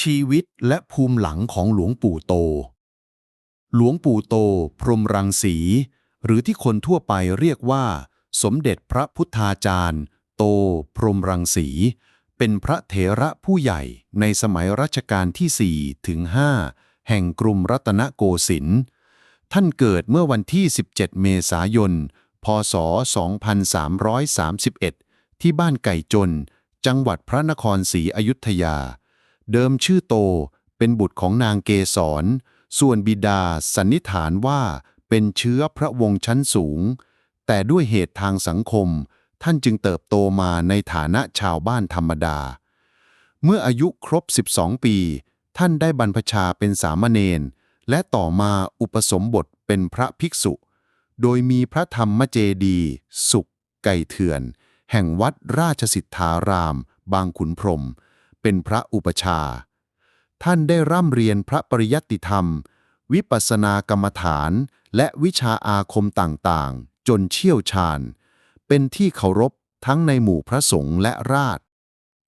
ชีวิตและภูมิหลังของหลวงปู่โต หลวงปู่โต พรหมรังสี หรือที่คนทั่วไปเรียกว่า สมเด็จพระพุทธาจารย์ โต พรหมรังสี เป็นพระเถระผู้ใหญ่ในสมัยรัชกาลที่4ถึง5แห่งกรุงรัตนโกสินทร์ท่านเกิดเมื่อวันที่ 17 เมษายน พศ 2331 ที่บ้านไก่จน จังหวัดพระนครศรีอยุธยา เดิมชื่อโตเป็นบุตรของนางเกษร ส่วนบิดาสันนิษฐานว่าเป็นเชื้อพระวงศ์ชั้นสูง แต่ด้วยเหตุทางสังคม ท่านจึงเติบโตมาในฐานะชาวบ้านธรรมดา เมื่ออายุครบ 12 ปี ท่านได้บรรพชาเป็นสามเณรและต่อมาอุปสมบทเป็นพระภิกษุ โดยมีพระธรรมเจดียสุข ไก่เถื่อน แห่งวัดราชสิทธาราม บางขุนพรหม เป็นพระอุปชา ท่านได้ร่ำเรียนพระปริยัติธรรม วิปัสสนากรรมฐาน และวิชาอาคมต่างๆ จนเชี่ยวชาญ เป็นที่เคารพทั้งในหมู่พระสงฆ์และราษ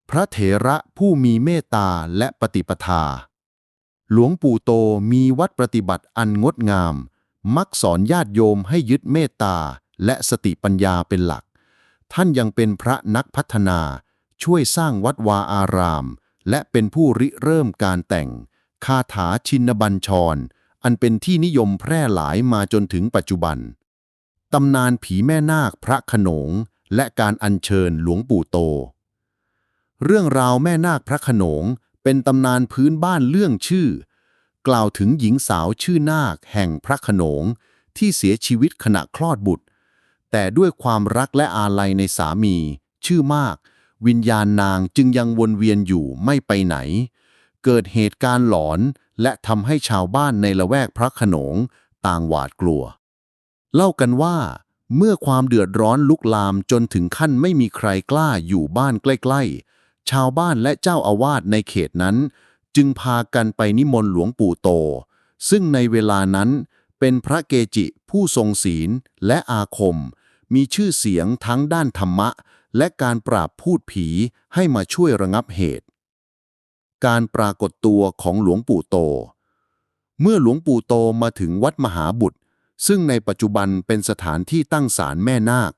พระเถระผู้มีเมตตาและปฏิปทา หลวงปู่โตมีวัดปฏิบัติอันงดงาม มักสอนญาติโยมให้ยึดเมตตาและสติปัญญาเป็นหลัก ท่านยังเป็นพระนักพัฒนา ช่วยสร้างวัดวาอาราม และเป็นผู้ริเริ่มการแต่ง คาถาชินบัญชร อันเป็นที่นิยมแพร่หลายมาจนถึงปัจจุบัน ตำนานผีแม่นาคพระขนง และการอัญเชิญหลวงปู่โต เรื่องราวแม่นาคพระขนงเป็นตำนานพื้นบ้านเรื่องชื่อ กล่าวถึงหญิงสาวชื่อนาคแห่งพระขนง ที่เสียชีวิตขณะคลอดบุตร แต่ด้วยความรักและอาลัยในสามี ชื่อมาก วิญญาณนางจึงยังวนเวียนอยู่ไม่ไปไหน เกิดเหตุการณ์หลอนและทำให้ชาวบ้านในละแวกพระขนงต่างหวาดกลัว เล่ากันว่า เมื่อความเดือดร้อนลุกลามจนถึงขั้นไม่มีใครกล้าอยู่บ้านใกล้ๆ ชาวบ้านและเจ้าอาวาสในเขตนั้น จึงพากันไปนิมนต์หลวงปู่โต ซึ่งในเวลานั้นเป็นพระเกจิผู้ทรงศีลและอาคม มีชื่อเสียงทั้งด้านธรรมะ และการปราบพูดผีให้มาช่วยระงับเหตุ การปรากฏตัวของหลวงปู่โต เมื่อหลวงปู่โตมาถึงวัดมหาบุตร ซึ่งในปัจจุบันเป็นสถานที่ตั้งศาลแม่นาค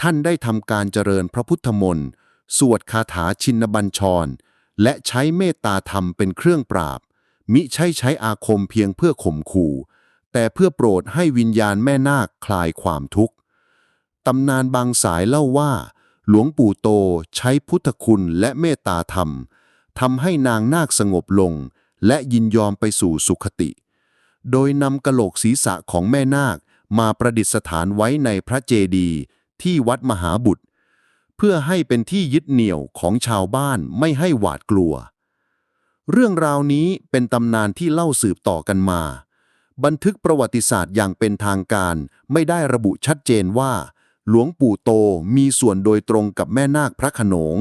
ท่านได้ทำการเจริญพระพุทธมนต์ สวดคาถาชินบัญชร และใช้เมตตาธรรมเป็นเครื่องปราบ มิใช่ใช้อาคมเพียงเพื่อข่มขู่ แต่เพื่อโปรดให้วิญญาณแม่นาคคลายความทุกข์ตำนานบางสายเล่าว่า หลวงปู่โตใช้พุทธคุณและเมตตาธรรมทำให้นางนาคสงบลง และยินยอมไปสู่สุขติ โดยนำกะโหลกศีรษะของแม่นาคมาประดิษฐานไว้ในพระเจดีย์ที่วัดมหาบุตร เพื่อให้เป็นที่ยึดเหนี่ยวของชาวบ้านไม่ให้หวาดกลัว เรื่องราวนี้เป็นตำนานที่เล่าสืบต่อกันมา บันทึกประวัติศาสตร์อย่างเป็นทางการไม่ได้ระบุชัดเจนว่า หลวงปู่โตมีส่วนโดยตรงกับแม่นาคพระขนง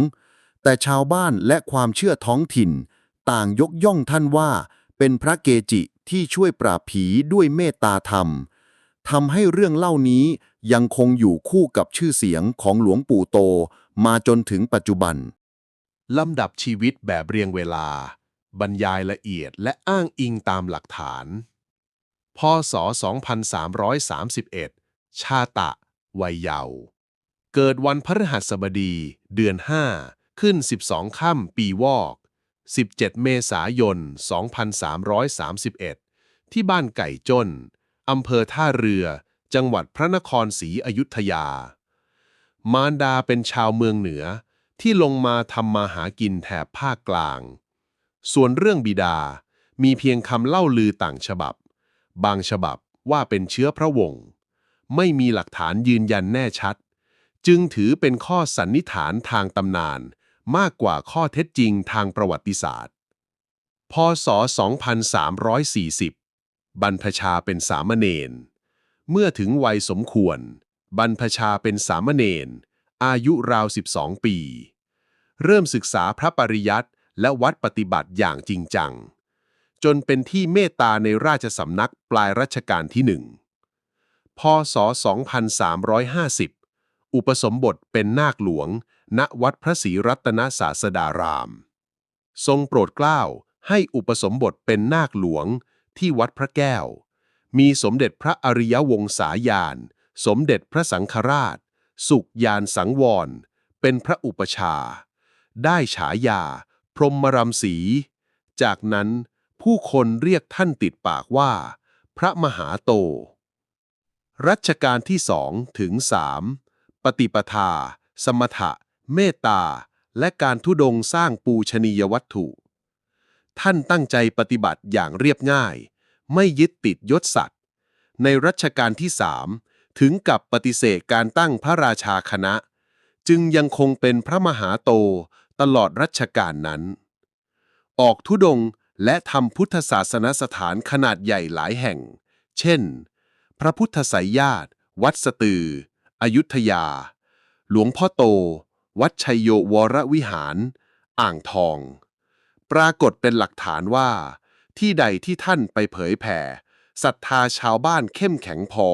แต่ชาวบ้านและความเชื่อท้องถิ่น ต่างยกย่องท่านว่า เป็นพระเกจิที่ช่วยปราบผีด้วยเมตตาธรรมทำให้เรื่องเล่านี้ยังคงอยู่คู่กับชื่อเสียงของหลวงปู่โตมาจนถึงปัจจุบัน ลำดับชีวิตแบบเรียงเวลา บรรยายละเอียดและอ้างอิงตามหลักฐาน พศ 2331 ชาตะ วัยเยาว์เกิดวันพฤหัสบดี เดือน 5 ขึ้น 12 ค่ำปีวอก 17 เมษายน 2331 ที่บ้านไก่จนอำเภอท่าเรือ จังหวัดพระนครศรีอยุธยา มารดาเป็นชาวเมืองเหนือที่ลงมาทำมาหากินแถบภาคกลาง ส่วนเรื่องบิดา มีเพียงคำเล่าลือต่างฉบับ บางฉบับว่าเป็นเชื้อพระวงศ์ ไม่มีหลักฐานยืนยันแน่ชัด จึงถือเป็นข้อสันนิษฐานทางตำนาน มากกว่าข้อเท็จจริงทางประวัติศาสตร์ พศ 2340 บรรพชาเป็นสามเณร เมื่อถึงวัยสมควร บรรพชาเป็นสามเณร อายุราว 12 ปี เริ่มศึกษาพระปริยัติและวัดปฏิบัติอย่างจริงจัง จนเป็นที่เมตตาในราชสำนักปลายรัชกาลที่หนึ่ง พศ 2350 อุปสมบทเป็นนาคหลวง ณวัดพระศรีรัตนศาสดาราม ทรงโปรดเกล้าให้อุปสมบทเป็นนาคหลวงที่วัดพระแก้ว มีสมเด็จพระอริยวงศาญาณสมเด็จพระสังฆราช สุขยานสังวร เป็นพระอุปชา ได้ฉายา พรหมรำสี จากนั้นผู้คนเรียกท่านติดปากว่า พระมหาโต รัชกาลที่สองถึงสามปฏิปทา สมถะ เมตตา และการทุดงสร้างปูชนียวัตถุ ท่านตั้งใจปฏิบัติอย่างเรียบง่าย ไม่ยึดติดยศศักดิ์ในรัชกาลที่สามถึงกับปฏิเสธการตั้งพระราชาคณะ จึงยังคงเป็นพระมหาโตตลอดรัชกาลนั้น ออกทุดงและทำพุทธศาสนสถานขนาดใหญ่หลายแห่ง เช่น พระพุทธไสยญาติ วัดสตือ อยุธยา หลวงพ่อโต วัดชัยโยวรวิหาร อ่างทอง ปรากฏเป็นหลักฐานว่า ที่ใดที่ท่านไปเผยแผ่ศรัทธาชาวบ้านเข้มแข็งพอ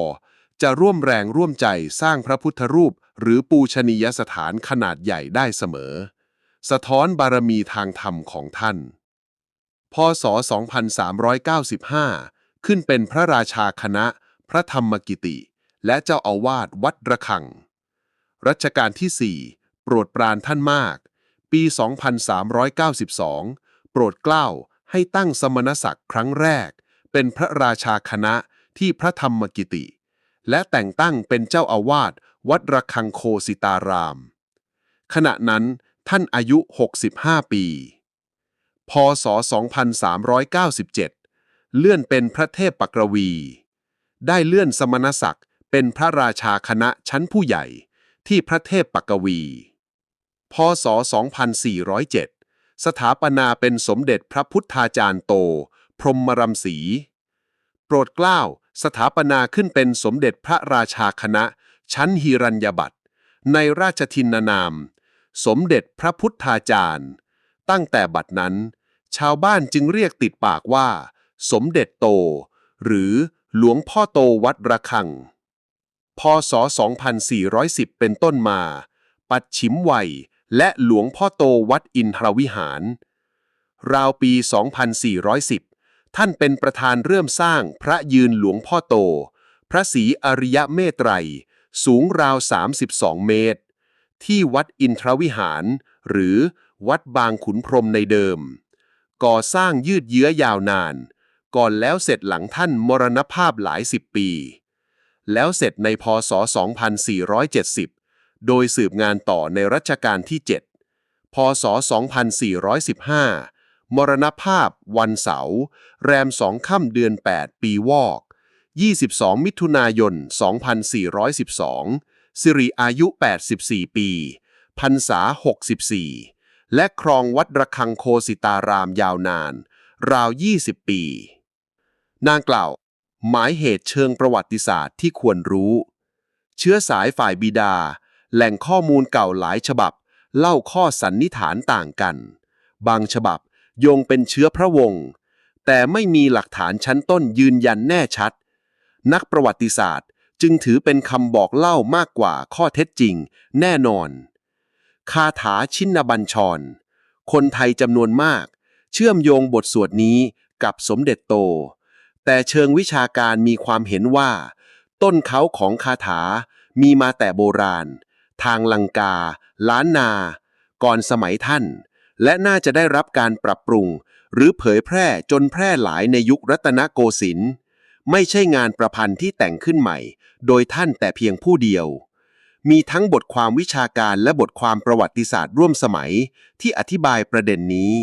จะร่วมแรงร่วมใจสร้างพระพุทธรูป หรือปูชนียสถานขนาดใหญ่ได้เสมอ สะท้อนบารมีทางธรรมของท่าน พศ 2395 ขึ้นเป็นพระราชาคณะ พระธรรมกิติ และเจ้าอาวาสวัดระฆัง รัชกาลที่ 4 โปรดปรานท่านมาก ปี 2392 โปรดเกล้าให้ตั้งสมณศักดิ์ครั้งแรก เป็นพระราชาคณะที่พระธรรมกิติ และแต่งตั้งเป็นเจ้าอาวาสวัดระฆังโคสิตาราม ขณะนั้นท่านอายุ 65 ปี พศ 2397 เลื่อนเป็นพระเทพปกรวี ได้เลื่อนสมณศักดิ์เป็นพระราชาคณะชั้นผู้ใหญ่ที่พระเทพปักวี พศ 2407 สถาปนาเป็นสมเด็จพระพุทธาจารย์โต พรหมรัมสีโปรดเกล้าสถาปนาขึ้นเป็นสมเด็จพระราชาคณะ ชั้นฮิรัญญบัตรในราชทินนาม สมเด็จพระพุทธาจารย์ ตั้งแต่บัดนั้น ชาวบ้านจึงเรียกติดปากว่า สมเด็จโต หรือ หลวงพ่อโตวัดระฆัง พศ 2410 เป็นต้นมา ปัดฉิมไวยและหลวงพ่อโตวัดอินทรวิหาร ราวปี 2410 ท่านเป็นประธานเริ่มสร้างพระยืนหลวงพ่อโต พระศรีอริยเมตไตร สูงราว 32 เมตร ที่วัดอินทรวิหาร หรือวัดบางขุนพรหมในเดิม ก่อสร้างยืดเยื้อยาวนาน ก่อนแล้วเสร็จหลังท่านมรณภาพหลายสิบปี แล้วเสร็จในพศ 2470 โดยสืบงานต่อในรัชกาลที่ 7 พศ 2415 มรณภาพวันเสาร์แรมสองค่ำเดือน 8 ปีวอก 22 มิถุนายน 2412 สิริอายุ 84 ปีพรรษา 64 และครองวัดระฆังโคสิตารามยาวนาน ราว 20 ปี นางกล่าว หมายเหตุเชิงประวัติศาสตร์ที่ควรรู้ เชื้อสายฝ่ายบิดา แหล่งข้อมูลเก่าหลายฉบับ เล่าข้อสันนิษฐานต่างกัน บางฉบับโยงเป็นเชื้อพระวงศ์แต่ไม่มีหลักฐานชั้นต้นยืนยันแน่ชัด นักประวัติศาสตร์จึงถือเป็นคำบอกเล่ามากกว่าข้อเท็จจริง แน่นอน คาถาชินบัญชร คนไทยจำนวนมาก เชื่อมโยงบทสวดนี้กับสมเด็จโต แต่เชิงวิชาการมีความเห็นว่า ต้นเขาของคาถามีมาแต่โบราณ ทางลังกา ล้านนา ก่อนสมัยท่าน และน่าจะได้รับการปรับปรุง หรือเผยแพร่จนแพร่หลายในยุครัตนโกสินทร์ไม่ใช่งานประพันธ์ที่แต่งขึ้นใหม่ โดยท่านแต่เพียงผู้เดียว มีทั้งบทความวิชาการและบทความประวัติศาสตร์ร่วมสมัย ที่อธิบายประเด็นนี้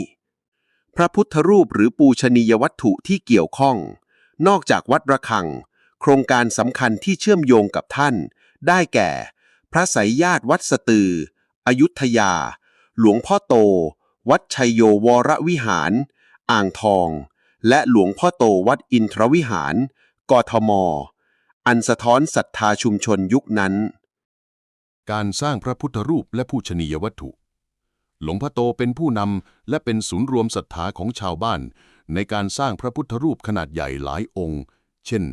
พระพุทธรูปหรือปูชนียวัตถุที่เกี่ยวข้อง นอกจากวัดระฆัง โครงการสำคัญที่เชื่อมโยงกับท่าน ได้แก่ พระไสยญาติวัดสตือ อยุธยา หลวงพ่อโต วัดชัยโยวรวิหาร อ่างทอง และหลวงพ่อโตวัดอินทรวิหาร กทม อันสะท้อนศรัทธาชุมชนยุคนั้น การสร้างพระพุทธรูปและผู้ชนียวัตถุ หลวงพ่อโตเป็นผู้นำและเป็นศูนย์รวมศรัทธาของชาวบ้าน ในการสร้างพระพุทธรูปขนาดใหญ่หลายองค์ เช่น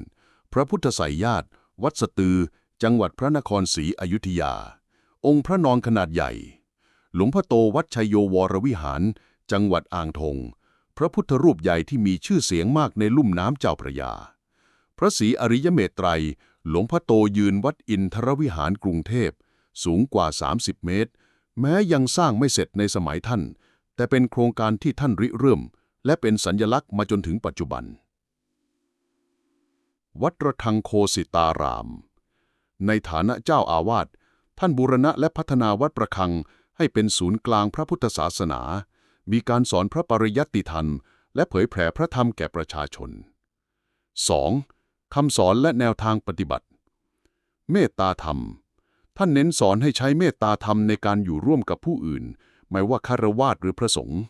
พระพุทธไสยญาติ วัดสตือ จังหวัดพระนครศรีอยุธยา องค์พระนอนขนาดใหญ่ หลวงพ่อโตวัดชัยโยวรวิหาร จังหวัดอ่างทอง พระพุทธรูปใหญ่ที่มีชื่อเสียงมากในลุ่มน้ำเจ้าพระยา พระศรีอริยเมตไตร หลวงพ่อโตยืนวัดอินทรวิหารกรุงเทพ สูงกว่า 30 เมตร แม้ยังสร้างไม่เสร็จในสมัยท่าน แต่เป็นโครงการที่ท่านริเริ่ม และเป็นสัญญลักษณ์มาจนถึงปัจจุบัน วัดระฆังโคสิตาราม ในฐานะเจ้าอาวาสท่านบูรณะและพัฒนาวัดประคังให้เป็นศูนย์กลางพระพุทธศาสนา มีการสอนพระปริยัติธรรม และเผยแผ่พระธรรมแก่ประชาชน 2. คำสอนและแนวทางปฏิบัติ เมตตาธรรม ท่านเน้นสอนให้ใช้เมตตาธรรมในการอยู่ร่วมกับผู้อื่น ไม่ว่าคารวาสหรือพระสงฆ์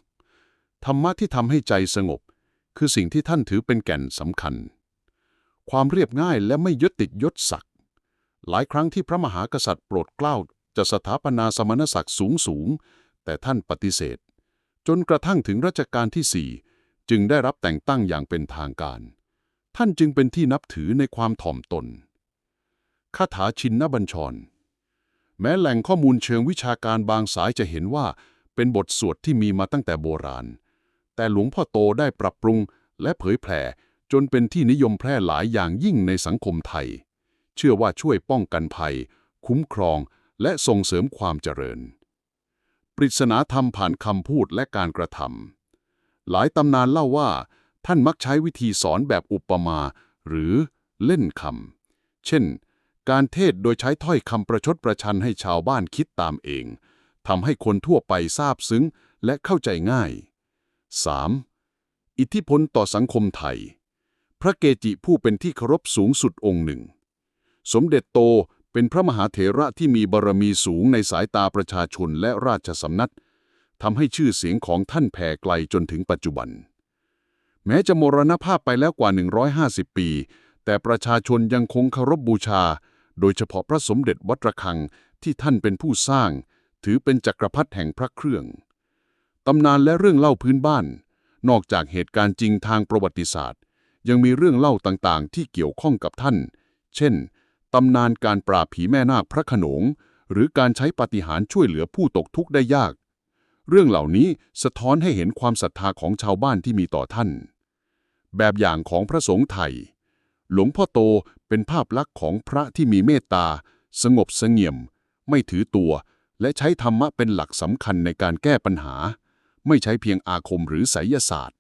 ธรรมะที่ทำให้ใจสงบ คือสิ่งที่ท่านถือเป็นแก่นสำคัญ ความเรียบง่ายและไม่ยึดติดยศศักดิ์หลายครั้งที่พระมหากษัตริย์โปรดเกล้าจะสถาปนาสมณศักดิ์สูงสูง แต่ท่านปฏิเสธ จนกระทั่งถึงรัชกาลที่สี่จึงได้รับแต่งตั้งอย่างเป็นทางการ ท่านจึงเป็นที่นับถือในความถ่อมตนคาถาชินนบัญชร แม้แหล่งข้อมูลเชิงวิชาการบางสายจะเห็นว่าเป็นบทสวดที่มีมาตั้งแต่โบราณ แต่หลวงพ่อโตได้ปรับปรุงและเผยแผ่ จนเป็นที่นิยมแพร่หลายอย่างยิ่งในสังคมไทย เชื่อว่าช่วยป้องกันภัย คุ้มครอง และส่งเสริมความเจริญ ปริศนาธรรมผ่านคำพูดและการกระทำหลายตำนานเล่าว่า ท่านมักใช้วิธีสอนแบบอุปมา หรือเล่นคำเช่น การเทศโดยใช้ถ้อยคำประชดประชันให้ชาวบ้านคิดตามเองทำให้คนทั่วไปทราบซึ้งและเข้าใจง่าย 3. อิทธิพลต่อสังคมไทย พระเกจิผู้เป็นที่เคารพสูงสุดองค์หนึ่ง สมเด็จโตเป็นพระมหาเถระที่มีบารมีสูงในสายตาประชาชนและราชสำนักทำให้ชื่อเสียงของท่านแผ่ไกลจนถึงปัจจุบัน แม้จะมรณภาพไปแล้วกว่า 150 ปี แต่ประชาชนยังคงเคารพบบูชา โดยเฉพาะพระสมเด็จวัดระฆังที่ท่านเป็นผู้สร้าง ถือเป็นจักรพรรดิแห่งพระเครื่อง ตำนานและเรื่องเล่าพื้นบ้าน นอกจากเหตุการณ์จริงทางประวัติศาสตร์ ยังมีเรื่องเล่าต่างๆ ที่เกี่ยวข้องกับท่าน เช่น ตำนานการปราบผีแม่นาคพระขนง หรือการใช้ปาฏิหาริย์ช่วยเหลือผู้ตกทุกข์ได้ยาก เรื่องเหล่านี้สะท้อนให้เห็นความศรัทธาของชาวบ้านที่มีต่อท่าน แบบอย่างของพระสงฆ์ไทย หลวงพ่อโตเป็นภาพลักษณ์ของพระที่มีเมตตา สงบเสงี่ยม ไม่ถือตัว และใช้ธรรมะเป็นหลักสำคัญในการแก้ปัญหา ไม่ใช้เพียงอาคมหรือไสยศาสตร์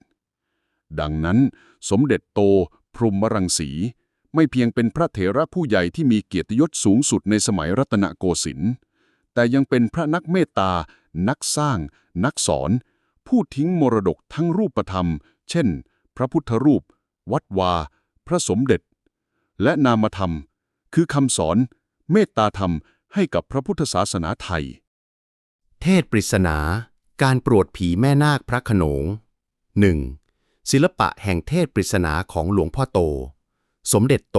ดังนั้น สมเด็จโต พรหมรังสี ไม่เพียงเป็นพระเถระผู้ใหญ่ที่มีเกียรติยศสูงสุดในสมัยรัตนโกสินทร์ แต่ยังเป็นพระนักเมตตา นักสร้าง นักสอน ผู้ทิ้งมรดกทั้งรูปธรรม เช่น พระพุทธรูป วัดวา พระสมเด็จ และนามธรรม คือคำสอน เมตตาธรรมให้กับพระพุทธศาสนาไทย เทศปริศนา การปรดผีแม่นาคพระขนง 1. ศิลปะแห่งเทศปริศนาของหลวงพ่อโต สมเด็จโต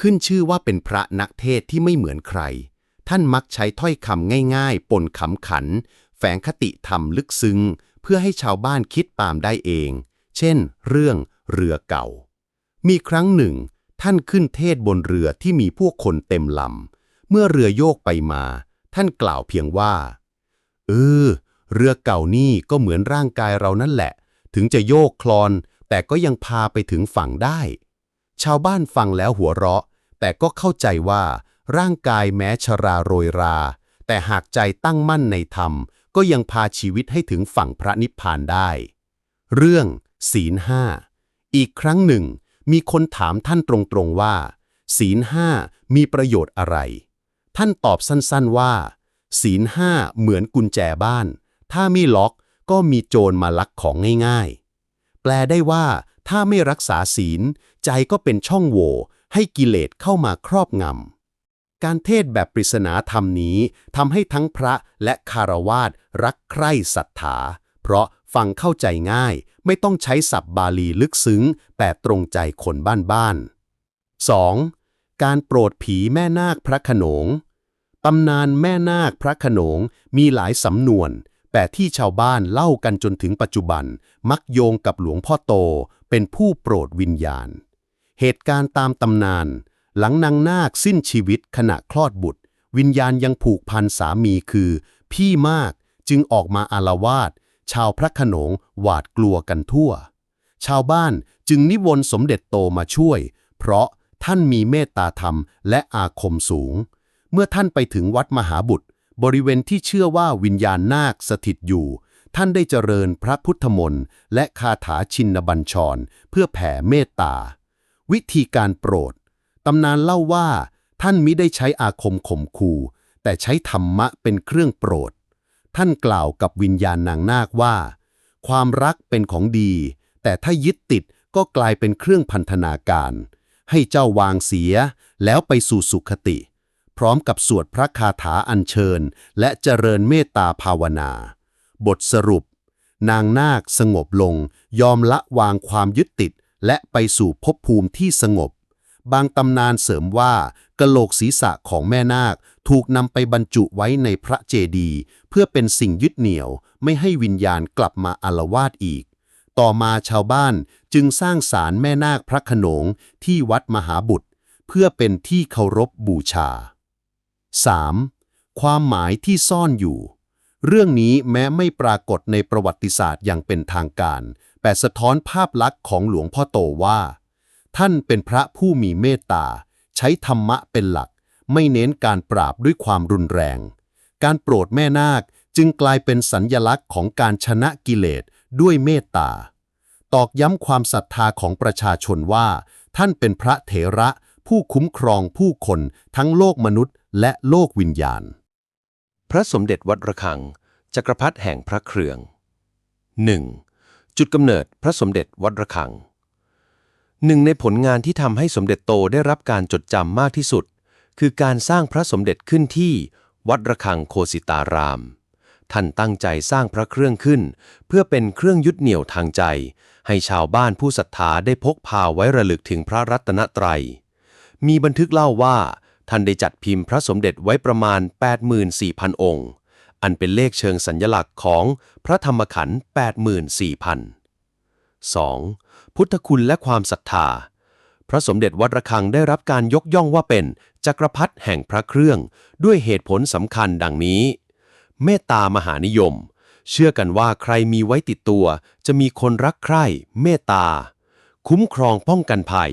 ขึ้นชื่อว่าเป็นพระนักเทศที่ไม่เหมือนใคร ท่านมักใช้ถ้อยคำง่ายๆ ปนขำขัน แฝงคติธรรมลึกซึ้ง เพื่อให้ชาวบ้านคิดตามได้เอง เช่น เรื่องเรือเก่า มีครั้งหนึ่ง ท่านขึ้นเทศบนเรือที่มีพวกคนเต็มลำ เมื่อเรือโยกไปมา ท่านกล่าวเพียงว่า เออ เรือเก่านี่ก็เหมือนร่างกายเรานั่นแหละ ถึงจะโยกคลอน แต่ก็ยังพาไปถึงฝั่งได้ ชาวบ้านฟังแล้วหัวเราะ แต่ก็เข้าใจว่า ร่างกายแม้ชราโรยรา แต่หากใจตั้งมั่นในธรรม ก็ยังพาชีวิตให้ถึงฝั่งพระนิพพานได้ เรื่องศีลห้าอีกครั้งหนึ่ง มีคนถามท่านตรงๆว่า ศีลห้ามีประโยชน์อะไร ท่านตอบสั้นๆว่า ศีลห้าเหมือนกุญแจบ้าน ถ้าไม่ล็อกก็มีโจรมาลักของง่ายๆ แปลได้ว่าถ้าไม่รักษาศีล ใจก็เป็นช่องโหว่ให้กิเลสเข้ามาครอบงำ การเทศแบบปริศนาธรรมนี้ทำให้ทั้งพระและคารวาสรักใคร่ศรัทธา เพราะฟังเข้าใจง่าย ไม่ต้องใช้ศัพท์บาลีลึกซึ้งแต่ตรงใจคนบ้านๆ 2. การโปรดผีแม่นาคพระขนง ตำนานแม่นาคพระขนงมีหลายสำนวน แต่ที่ชาวบ้านเล่ากันจนถึงปัจจุบัน มักโยงกับหลวงพ่อโต เป็นผู้โปรดวิญญาณ เหตุการณ์ตามตำนาน หลังนางนาคสิ้นชีวิตขณะคลอดบุตร วิญญาณยังผูกพันสามีคือ พี่มากจึงออกมาอารวาสชาวพระโขนงหวาดกลัวกันทั่ว ชาวบ้านจึงนิมนต์สมเด็จโตมาช่วย เพราะท่านมีเมตตาธรรมและอาคมสูง เมื่อท่านไปถึงวัดมหาบุตร บริเวณที่เชื่อว่าวิญญาณนาคสถิตอยู่ ท่านได้เจริญพระพุทธมนต์และคาถาชินบัญชร เพื่อแผ่เมตตา วิธีการโปรด ตำนานเล่าว่า ท่านมิได้ใช้อาคมข่มขู่แต่ใช้ธรรมะเป็นเครื่องโปรด ท่านกล่าวกับวิญญาณนางนาคว่า ความรักเป็นของดี แต่ถ้ายึดติดก็กลายเป็นเครื่องพันธนาการ ให้เจ้าวางเสียแล้วไปสู่สุขติ พร้อมกับสวดพระคาถาอัญเชิญ และเจริญเมตตาภาวนา บทสรุป นางนาคสงบลง ยอมละวางความยึดติด และไปสู่ภพภูมิที่สงบ บางตำนานเสริมว่ากะโหลกศีรษะของแม่นาคถูกนำไปบรรจุไว้ในพระเจดีย์เพื่อเป็นสิ่งยึดเหนี่ยว ไม่ให้วิญญาณกลับมาอาลวาดอีก ต่อมาชาวบ้านจึงสร้างศาลแม่นาคพระขนงที่วัดมหาบุตร เพื่อเป็นที่เคารพบูชา 3. ความหมายที่ซ่อนอยู่ เรื่องนี้แม้ไม่ปรากฏในประวัติศาสตร์อย่างเป็นทางการ แต่สะท้อนภาพลักษณ์ของหลวงพ่อโตว่า ท่านเป็นพระผู้มีเมตตา ใช้ธรรมะเป็นหลัก ไม่เน้นการปราบด้วยความรุนแรง การโปรดแม่นาคจึงกลายเป็นสัญญลักษณ์ของการชนะกิเลสด้วยเมตตา ตอกย้ำความศรัทธาของประชาชนว่า ท่านเป็นพระเถระ ผู้คุ้มครองผู้คนทั้งโลกมนุษย์ และโลกวิญญาณ พระสมเด็จวัดระฆัง จักรพรรดิแห่งพระเครื่อง 1. จุดกำเนิดพระสมเด็จวัดระฆังหนึ่งในผลงานที่ทำให้สมเด็จโตได้รับการจดจำมากที่สุด คือการสร้างพระสมเด็จขึ้นที่วัดระฆังโคสิตาราม ท่านตั้งใจสร้างพระเครื่องขึ้น เพื่อเป็นเครื่องยึดเหนี่ยวทางใจ ให้ชาวบ้านผู้ศรัทธาได้พกพาไว้ระลึกถึงพระรัตนตรัย มีบันทึกเล่าว่า ท่านได้จัดพิมพ์พระสมเด็จไว้ประมาณ 84,000 องค์ อันเป็นเลขเชิงสัญญลักษณ์ของพระธรรมขันธ์84,000 2. พุทธคุณและความศรัทธา พระสมเด็จวัดระฆังได้รับการยกย่องว่าเป็นจักรพรรดิแห่งพระเครื่อง ด้วยเหตุผลสำคัญดังนี้ เมตตามหานิยม เชื่อกันว่าใครมีไว้ติดตัว จะมีคนรักใคร่ เมตตา คุ้มครองป้องกันภัย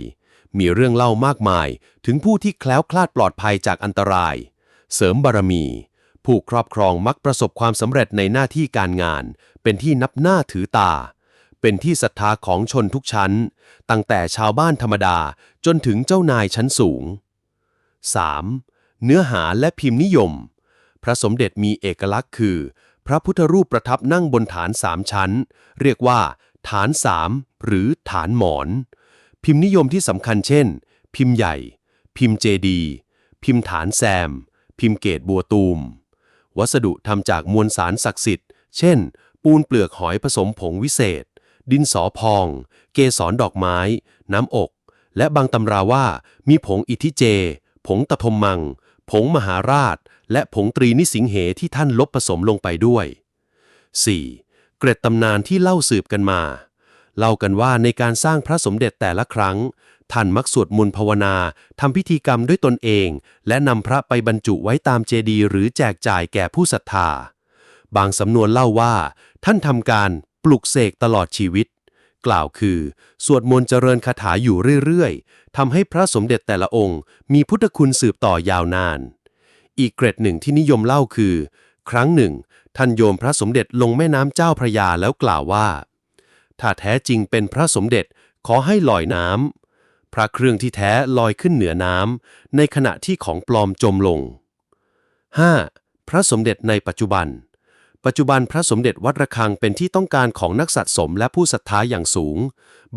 มีเรื่องเล่ามากมายถึงผู้ที่แคล้วคลาดปลอดภัยจากอันตราย เสริมบารมี ผู้ครอบครองมักประสบความสำเร็จในหน้าที่การงาน เป็นที่นับหน้าถือตา เป็นที่ศรัทธาของชนทุกชั้น ตั้งแต่ชาวบ้านธรรมดาจนถึงเจ้านายชั้นสูง 3. เนื้อหาและพิมพ์นิยม พระสมเด็จมีเอกลักษณ์คือ พระพุทธรูปประทับนั่งบนฐานสามชั้น เรียกว่า ฐานสามหรือฐานหมอน พิมพ์นิยมที่สำคัญเช่น พิมพ์ใหญ่ พิมพ์เจดี พิมพ์ฐานแซม พิมพ์เกตบัวตูม วัสดุทำจากมวลสารศักดิ์สิทธิ์ เช่น ปูนเปลือกหอยผสมผงวิเศษ ดินสอพอง เกสรดอกไม้ น้ำอก และบางตำราว่ามีผงอิทิเจ ผงตะพมมัง ผงมหาราช และผงตรีนิสิงเหที่ท่านลบผสมลงไปด้วย 4. เกร็ดตำนานที่เล่าสืบกันมา เล่ากันว่าในการสร้างพระสมเด็จแต่ละครั้ง ท่านมักสวดมนต์ภาวนาทำพิธีกรรมด้วยตนเอง และนำพระไปบรรจุไว้ตามเจดีย์หรือแจกจ่ายแก่ผู้ศรัทธา บางสำนวนเล่าว่า ท่านทำการปลุกเสกตลอดชีวิต กล่าวคือ สวดมนต์เจริญคาถาอยู่เรื่อยๆทำให้พระสมเด็จแต่ละองค์ มีพุทธคุณสืบต่อยาวนาน อีกเกร็ดหนึ่งที่นิยมเล่าคือ ครั้งหนึ่ง ท่านโยมพระสมเด็จลงแม่น้ำเจ้าพระยาแล้วกล่าวว่า ถ้าแท้จริงเป็นพระสมเด็จขอให้ลอยน้ำพระเครื่องที่แท้ลอยขึ้นเหนือน้ำในขณะที่ของปลอมจมลง 5. พระสมเด็จในปัจจุบัน ปัจจุบันพระสมเด็จวัดระฆังเป็นที่ต้องการของนักสะสมและผู้ศรัทธาอย่างสูง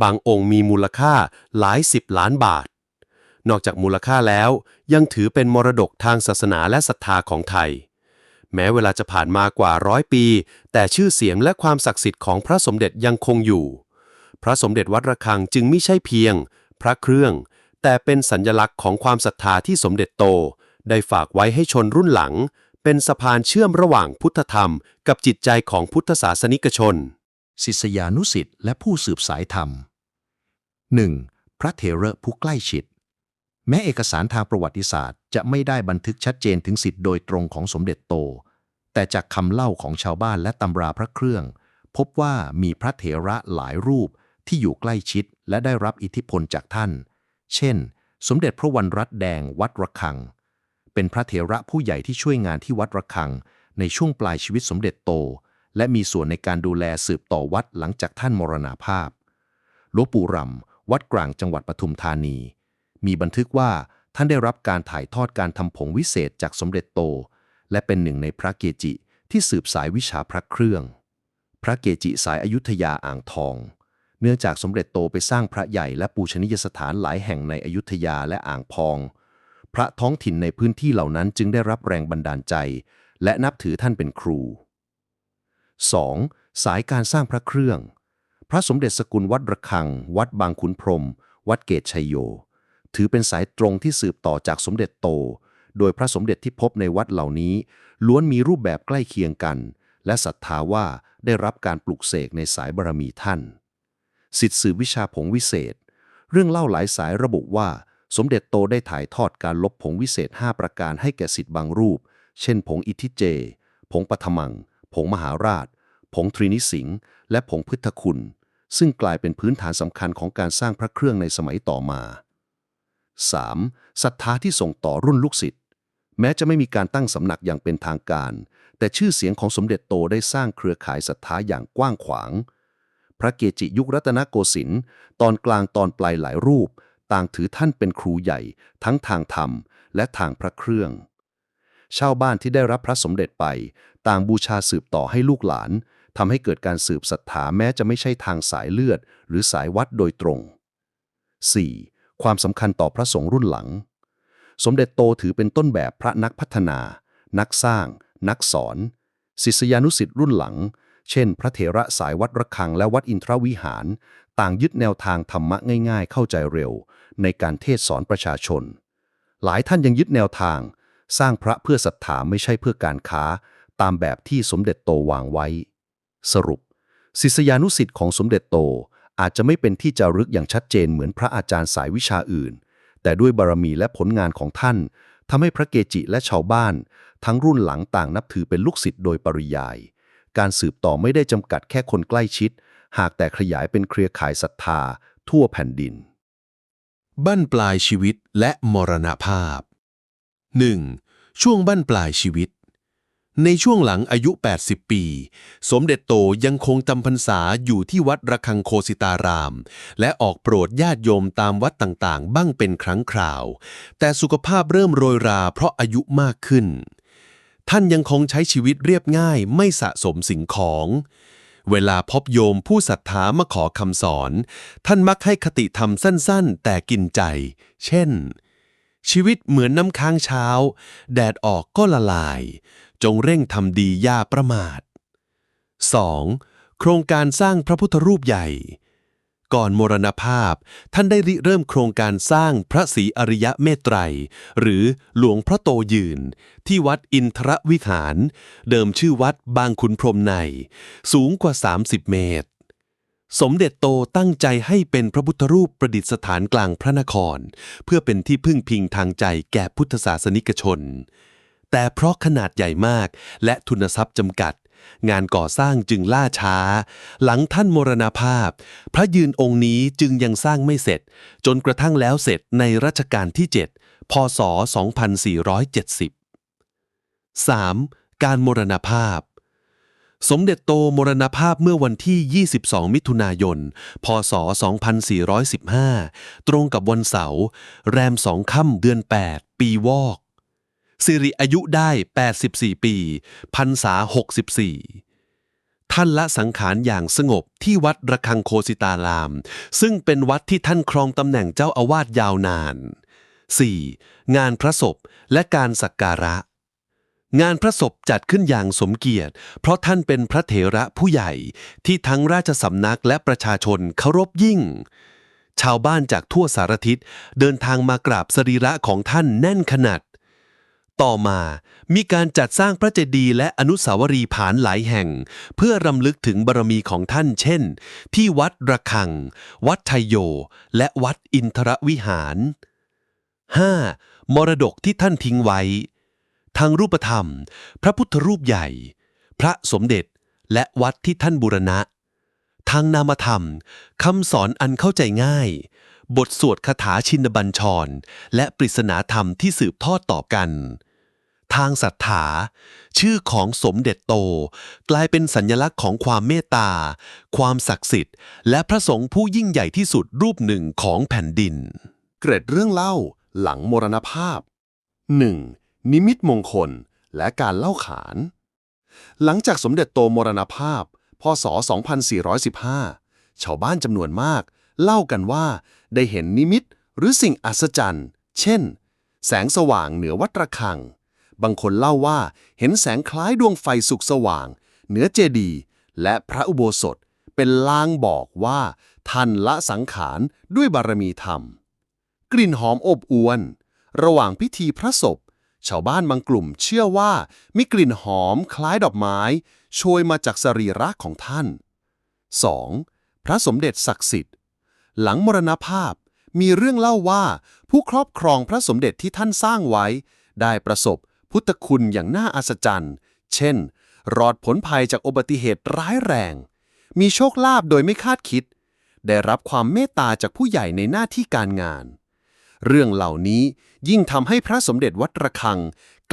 บางองค์มีมูลค่าหลายสิบล้านบาท นอกจากมูลค่าแล้วยังถือเป็นมรดกทางศาสนาและศรัทธาของไทย แม้เวลาจะผ่านมากว่าร้อยปี แต่ชื่อเสียงและความศักดิ์สิทธิ์ของพระสมเด็จยังคงอยู่ พระสมเด็จวัดระฆังจึงไม่ใช่เพียง พระเครื่อง แต่เป็นสัญลักษณ์ของความศรัทธาที่สมเด็จโต ได้ฝากไว้ให้ชนรุ่นหลัง เป็นสะพานเชื่อมระหว่างพุทธธรรม กับจิตใจของพุทธศาสนิกชน ศิษยานุสิษย์และผู้สืบสายธรรม 1. พระเถระผู้ใกล้ชิด แม้เอกสารทางประวัติศาสตร์ จะไม่ได้บันทึกชัดเจนถึงสิทธิ์โดยตรงของสมเด็จโต แต่จากคำเล่าของชาวบ้านและตำราพระเครื่อง พบว่ามีพระเถระหลายรูปที่อยู่ใกล้ชิดและได้รับอิทธิพลจากท่าน เช่น สมเด็จพระวันรัตแดงวัดระฆัง เป็นพระเถระผู้ใหญ่ที่ช่วยงานที่วัดระฆัง ในช่วงปลายชีวิตสมเด็จโต และมีส่วนในการดูแลสืบต่อวัดหลังจากท่านมรณาภาพ หลวงปู่รำวัดกลางจังหวัดปทุมธานี มีบันทึกว่า ท่านได้รับการถ่ายทอดการทำผงวิเศษจากสมเด็จโต และเป็นหนึ่งในพระเกจิที่สืบสายวิชาพระเครื่อง พระเกจิสายอายุธยาอ่างทอง เนื่องจากสมเด็จโตไปสร้างพระใหญ่และปูชนียสถานหลายแห่งในอยุธยาและอ่างพอง พระท้องถิ่นในพื้นที่เหล่านั้นจึงได้รับแรงบันดาลใจ และนับถือท่านเป็นครู 2. สายการสร้างพระเครื่อง พระสมเด็จสกุลวัดระฆัง วัดบางขุนพรหมวัดเกตชัยโย ถือเป็นสายตรงที่สืบต่อจากสมเด็จโต โดยพระสมเด็จที่พบในวัดเหล่านี้ ล้วนมีรูปแบบใกล้เคียงกัน และศรัทธาว่าได้รับการปลุกเสกในสายบารมีท่าน สิทธิสืบวิชาผงวิเศษ เรื่องเล่าหลายสายระบุว่า สมเด็จโตได้ถ่ายทอดการลบผงวิเศษ 5 ประการให้แก่สิทธิ์บางรูป เช่น ผงอิทิเจ ผงปฐมัง ผงมหาราช ผงทรีนิสิงห์และผงพุทธคุณ ซึ่งกลายเป็นพื้นฐานสำคัญของการสร้างพระเครื่องในสมัยต่อมา 3. ศรัทธาที่ส่งต่อรุ่นลูกศิษย์แม้จะไม่มีการตั้งสำนักอย่างเป็นทางการ แต่ชื่อเสียงของสมเด็จโตได้สร้างเครือข่ายศรัทธาอย่างกว้างขวาง พระเกจิยุครัตนโกสินทร์ตอนกลางตอนปลายหลายรูป ต่างถือท่านเป็นครูใหญ่ ทั้งทางธรรม และทางพระเครื่อง ชาวบ้านที่ได้รับพระสมเด็จไป ต่างบูชาสืบต่อให้ลูกหลานทำให้เกิดการสืบศรัทธาแม้จะไม่ใช่ทางสายเลือด หรือสายวัดโดยตรง 4. ความสำคัญต่อพระสงฆ์รุ่นหลัง สมเด็จโตถือเป็นต้นแบบพระนักพัฒนา นักสร้าง นักสอนศิษยานุศิษย์รุ่นหลัง เช่น พระเถระสายวัดระฆังและวัดอินทรวิหาร ต่างยึดแนวทางธรรมะง่ายๆ เข้าใจเร็ว ในการเทศสอนประชาชน หลายท่านยังยึดแนวทาง สร้างพระเพื่อศรัทธาไม่ใช่เพื่อการค้า ตามแบบที่สมเด็จโตวางไว้ สรุปศิษยานุศิษย์ของสมเด็จโต อาจจะไม่เป็นที่จารึกอย่างชัดเจนเหมือนพระอาจารย์สายวิชาอื่น แต่ด้วยบารมีและผลงานของท่านทำให้พระเกจิและชาวบ้าน ทั้งรุ่นหลังต่างนับถือเป็นลูกศิษย์โดยปริยาย การสืบต่อไม่ได้จำกัดแค่คนใกล้ชิด หากแต่ขยายเป็นเครือข่ายศรัทธา ทั่วแผ่นดิน บั้นปลายชีวิตและมรณภาพ 1. ช่วงบั้นปลายชีวิต ในช่วงหลังอายุ 80 ปี สมเด็จโตยังคงจำพรรษาอยู่ที่วัดระฆังโคสิตาราม และออกโปรดญาติโยมตามวัดต่างๆ บ้างเป็นครั้งคราว แต่สุขภาพเริ่มโรยราเพราะอายุมากขึ้น ท่านยังคงใช้ชีวิตเรียบง่ายไม่สะสมสิ่งของ เวลาพบโยมผู้ศรัทธามาขอคำสอน ท่านมักให้คติธรรมสั้นๆ แต่กินใจ เช่นชีวิตเหมือนน้ำค้างเช้า แดดออกก็ละลาย จงเร่งทำดีอย่าประมาท 2. โครงการสร้างพระพุทธรูปใหญ่ ก่อนมรณภาพ ท่านได้ริเริ่มโครงการสร้างพระศรีอริยะเมตไตร หรือหลวงพระโตยืน ที่วัดอินทรวิหาร เดิมชื่อวัดบางขุนพรมใน สูงกว่า 30 เมตร สมเด็จโตตั้งใจให้เป็นพระพุทธรูปประดิษฐานกลางพระนคร เพื่อเป็นที่พึ่งพิงทางใจแก่พุทธศาสนิกชน แต่เพราะขนาดใหญ่มากและทุนทรัพย์จำกัด งานก่อสร้างจึงล่าช้า หลังท่านมรณภาพ พระยืนองค์นี้จึงยังสร้างไม่เสร็จ จนกระทั่งแล้วเสร็จในรัชกาลที่ 7 พศ 2470 3. การมรณภาพ สมเด็จโตมรณภาพเมื่อวันที่ 22 มิถุนายน พศ 2415 ตรงกับวันเสาร์ แรมสองค่ำเดือน 8 ปีวอก สิริอายุได้ 84 ปี พรรษา 64 ท่านละสังขารอย่างสงบที่วัดระฆังโคสิตาราม ซึ่งเป็นวัดที่ท่านครองตำแหน่งเจ้าอาวาสยาวนาน 4. งานพระศพและการสักการะ งานพระศพจัดขึ้นอย่างสมเกียรติ เพราะท่านเป็นพระเถระผู้ใหญ่ที่ทั้งราชสำนักและประชาชนเคารพยิ่งชาวบ้านจากทั่วสารทิศเดินทางมากราบสรีระของท่านแน่นขนาด ต่อมามีการจัดสร้างพระเจดีย์และอนุสาวรีย์ผานหลายแห่ง เพื่อรำลึกถึงบารมีของท่านเช่น ที่วัดระฆัง วัดไทยโย และวัดอินทรวิหาร 5. มรดกที่ท่านทิ้งไว้ ทางรูปธรรม พระพุทธรูปใหญ่ พระสมเด็จและวัดที่ท่านบูรณะ ทางนามธรรมคำสอนอันเข้าใจง่าย บทสวดคาถาชินบัญชร และปริศนาธรรมที่สืบทอดต่อกัน ทางศรัทธาชื่อของสมเด็จโต กลายเป็นสัญลักษณ์ของความเมตตา ความศักดิ์สิทธิ์ และพระสงฆ์ผู้ยิ่งใหญ่ที่สุดรูปหนึ่งของแผ่นดิน เกร็ดเรื่องเล่าหลังมรณภาพ 1. นิมิตมงคลและการเล่าขาน หลังจากสมเด็จโตมรณภาพ พศ 2415 ชาวบ้านจำนวนมาก เล่ากันว่าได้เห็นนิมิตหรือสิ่งอัศจรรย์ เช่น แสงสว่างเหนือวัดระฆัง บางคนเล่าว่าเห็นแสงคล้ายดวงไฟสุกสว่าง เหนือเจดีย์และพระอุโบสถ เป็นลางบอกว่าท่านละสังขารด้วยบารมีธรรม กลิ่นหอมอบอวน ระหว่างพิธีพระศพ ชาวบ้านบางกลุ่มเชื่อว่ามีกลิ่นหอมคล้ายดอกไม้โชยมาจากสรีระของท่าน 2. พระสมเด็จศักดิ์สิทธิ์ หลังมรณภาพมีเรื่องเล่าว่า ผู้ครอบครองพระสมเด็จที่ท่านสร้างไว้ ได้ประสบ พุทธคุณอย่างน่าอัศจรรย์ เช่น รอดผลภัยจากอุบัติเหตุร้ายแรง มีโชคลาภโดยไม่คาดคิด ได้รับความเมตตาจากผู้ใหญ่ในหน้าที่การงาน เรื่องเหล่านี้ยิ่งทำให้พระสมเด็จวัดระฆัง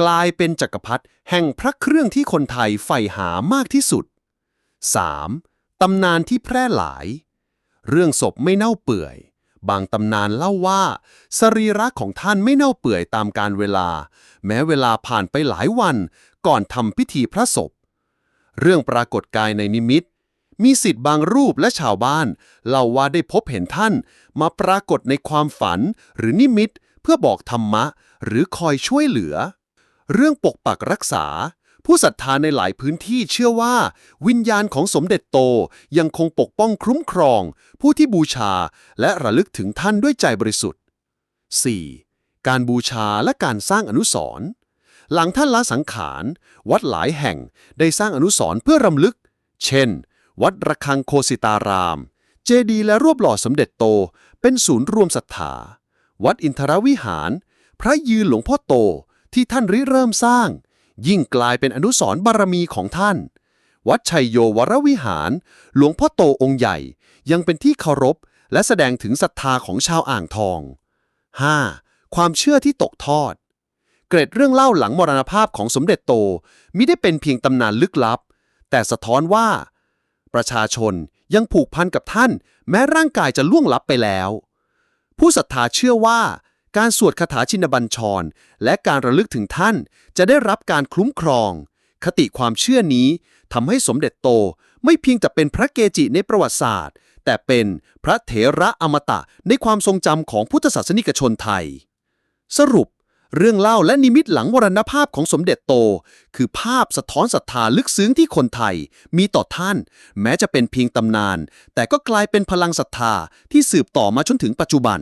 กลายเป็นจักรพรรดิแห่งพระเครื่องที่คนไทยใฝ่หามากที่สุด 3. ตำนานที่แพร่หลาย เรื่องศพไม่เน่าเปื่อย บางตำนานเล่าว่า สรีระของท่านไม่เน่าเปื่อยตามการเวลา แม้เวลาผ่านไปหลายวัน ก่อนทำพิธีพระศพ เรื่องปรากฏกายในนิมิต มีสิทธิ์บางรูปและชาวบ้านเล่าว่าได้พบเห็นท่าน มาปรากฏในความฝันหรือนิมิต เพื่อบอกธรรมะ หรือคอยช่วยเหลือ เรื่องปกปักรักษา ผู้ศรัทธาในหลายพื้นที่เชื่อว่า วิญญาณของสมเด็จโตยังคงปกป้องคุ้มครอง ผู้ที่บูชาและระลึกถึงท่านด้วยใจบริสุทธิ์ 4. การบูชาและการสร้างอนุสรณ์หลังท่านละสังขาร วัดหลายแห่งได้สร้างอนุสรณ์เพื่อรำลึก เช่น วัดระฆังโคสิตาราม เจดีและรูปหล่อสมเด็จโต เป็นศูนย์รวมศรัทธา วัดอินทรวิหาร พระยืนหลวงพ่อโตที่ท่านริเริ่มสร้าง ยิ่งกลายเป็นอนุสรณ์บารมีของท่าน วัดชัยโยวรวิหาร หลวงพ่อโตองค์ใหญ่ ยังเป็นที่เคารพ และแสดงถึงศรัทธาของชาวอ่างทอง 5. ความเชื่อที่ตกทอด เกร็ดเรื่องเล่าหลังมรณภาพของสมเด็จโตมิได้เป็นเพียงตำนานลึกลับ แต่สะท้อนว่า ประชาชนยังผูกพันกับท่าน แม้ร่างกายจะล่วงลับไปแล้ว ผู้ศรัทธาเชื่อว่า การสวดคาถาชินบัญชร และการระลึกถึงท่าน จะได้รับการคุ้มครอง คติความเชื่อนี้ทำให้สมเด็จโตไม่เพียงแต่เป็นพระเกจิในประวัติศาสตร์ แต่เป็นพระเถระอมตะในความทรงจำของพุทธศาสนิกชนไทย สรุป เรื่องเล่าและนิมิตหลังวรณภาพของสมเด็จโต คือภาพสะท้อนศรัทธาลึกซึ้งที่คนไทย มีต่อท่าน แม้จะเป็นเพียงตำนาน แต่ก็กลายเป็นพลังศรัทธาที่สืบต่อมาจนถึงปัจจุบัน